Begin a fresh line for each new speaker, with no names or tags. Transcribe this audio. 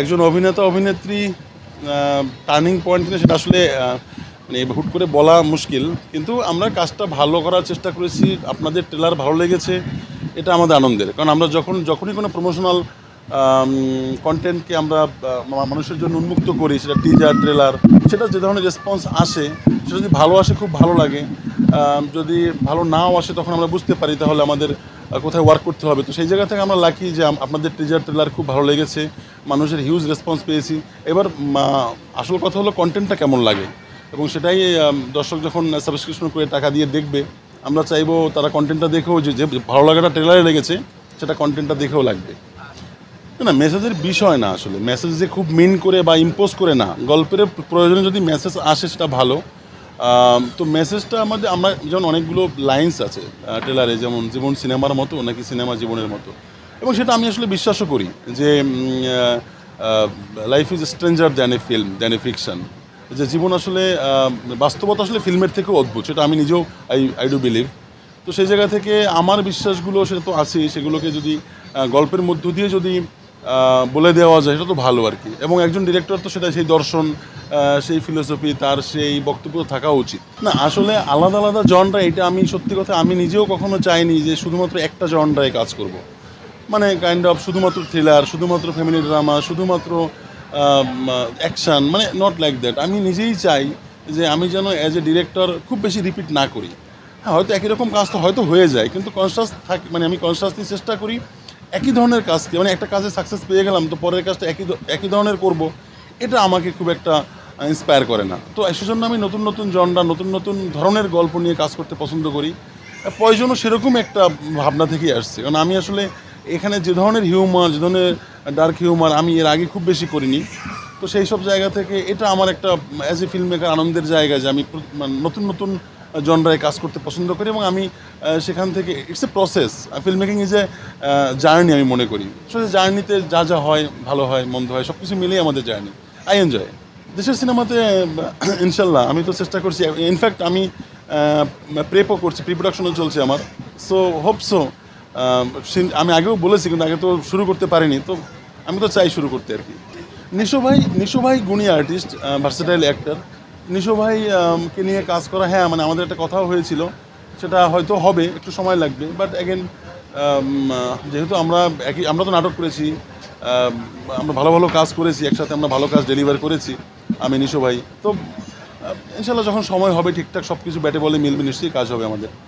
একজন অভিনেতা, অভিনেত্রী টার্নিং পয়েন্ট কিনা সেটা আসলে মানে হুট করে বলা মুশকিল। কিন্তু আমরা কাজটা ভালো করার চেষ্টা করেছি, আপনাদের ট্রেলার ভালো লেগেছে, এটা আমাদের আনন্দের। কারণ আমরা যখন, যখনই কোনো প্রমোশনাল কন্টেন্টকে আমরা মানুষের জন্য উন্মুক্ত করি, সেটা টিজার ট্রেলার সেটা যে ধরনের রেসপন্স আসে, সেটা যদি ভালো আসে, খুব ভালো লাগে। যদি ভালো নাও আসে, তখন আমরা বুঝতে পারি তাহলে আমাদের কোথায় ওয়ার্ক করতে হবে। তো সেই জায়গা থেকে আমরা লাকি যে আপনাদের টিজার ট্রেলার খুব ভালো লেগেছে। মানুষের হিউজ রেসপন্স পেয়েছি। এবার আসল কথা হলো কন্টেন্টটা কেমন লাগে? এবং সেটাই দর্শক যখন সাবস্ক্রিপশন করে টাকা দিয়ে দেখবে আমরা চাইব তারা কন্টেন্টটা দেখেও যে যে ভালো লাগাটা ট্রেলারে লেগেছে সেটা কন্টেন্টটা দেখেও লাগবে। না, মেসেজের বিষয় না আসলে। মেসেজ যে খুব মিন করে বা ইম্পোজ করে না গল্পের প্রয়োজনে যদি মেসেজ আসে সেটা ভালো। তো মেসেজটা আমাদের আমরা যেমন অনেকগুলো লাইন্স আছে ট্রেলারে যেমন জীবন সিনেমার মতো নাকি সিনেমা জীবনের মতো। এবং সেটা আমি আসলে বিশ্বাসও করি যে life is stranger than a film than a fiction যে জীবন আসলে বাস্তবতা আসলে ফিল্মের থেকেও অদ্ভুত, সেটা আমি নিজেও আই আই ডু বিলিভ তো সেই জায়গা থেকে আমার বিশ্বাসগুলো, সেটা তো আছেই, সেগুলোকে যদি গল্পের মধ্য দিয়ে যদি বলে দেওয়া যায়, সেটা তো ভালো আর কি। এবং একজন ডিরেক্টর তো সেটা সেই দর্শন সেই ফিলোসফি তার সেই বক্তব্য থাকা উচিত। না, আসলে আলাদা আলাদা জনরা এটা আমি সত্যি কথা, আমি নিজেও কখনো চাইনি যে শুধুমাত্র একটা জনরায় কাজ করব। মানে কাইন্ড অফ শুধুমাত্র থ্রিলার শুধুমাত্র ফ্যামিলি ড্রামা শুধুমাত্র অ্যাকশান মানে নট লাইক দ্যাট আমি নিজেই চাই যে আমি যেন অ্যাজ এ ডিরেক্টর খুব বেশি রিপিট না করি। হ্যাঁ হয়তো একই রকম কাজ তো হয়তো হয়ে যায়, কিন্তু কনসাস থাকি মানে আমি কনসাসলি চেষ্টা করি একই ধরনের কাজকে মানে একটা কাজে সাকসেস পেয়ে গেলাম, তো পরের কাজটা একই একই ধরনের করব, এটা আমাকে খুব একটা ইন্সপায়ার করে না। তো সেজন্য আমি নতুন নতুন জনরা নতুন নতুন ধরনের গল্প নিয়ে কাজ করতে পছন্দ করি। প্রয়োজনও সেরকম একটা ভাবনা থেকেই আসছে। কারণ আমি আসলে এখানে যে ধরনের হিউমার যে ধরনের ডার্ক হিউমার আমি এর আগে খুব বেশি করিনি। তো সেই সব জায়গা থেকে এটা আমার একটা অ্যাজ এ ফিল্ম মেকার আনন্দের জায়গা যে আমি মানে নতুন নতুন জনরায় কাজ করতে পছন্দ করি এবং আমি সেখান থেকে it's a process film making is a journey আমি মনে করি। আসলে জার্নিতে যা যা হয়, ভালো হয়, মন্দ হয় সব কিছু মিলিয়ে আমাদের জার্নি আই এনজয় দেশের সিনেমাতে ইনশাল্লাহ, আমি তো চেষ্টা করছি। ইনফ্যাক্ট আমি প্রেপও করছি প্রি প্রোডাকশনও চলছে আমার। সো হোপ সো আমি আগেও বলেছি কিন্তু আগে তো শুরু করতে পারিনি তো আমি তো চাই শুরু করতে আর কি। নিশো ভাই নিশো ভাই গুণী আর্টিস্ট ভার্সেটাইল অ্যাক্টার নিশো ভাই আম, কে নিয়ে কাজ করা হ্যাঁ মানে আমাদের একটা কথাও হয়েছিল সেটা হয়তো হবে একটু সময় লাগবে বাট অ্যাগেন যেহেতু আমরা একই আমরা তো নাটক করেছি আমরা ভালো ভালো কাজ করেছি একসাথে আমরা ভালো কাজ ডেলিভার করেছি আমি নিশো ভাই। তো ইনশাল্লাহ যখন সময় হবে ঠিকঠাক সব কিছু ব্যাটে বলে মিলবে নিশ্চয়ই কাজ হবে আমাদের।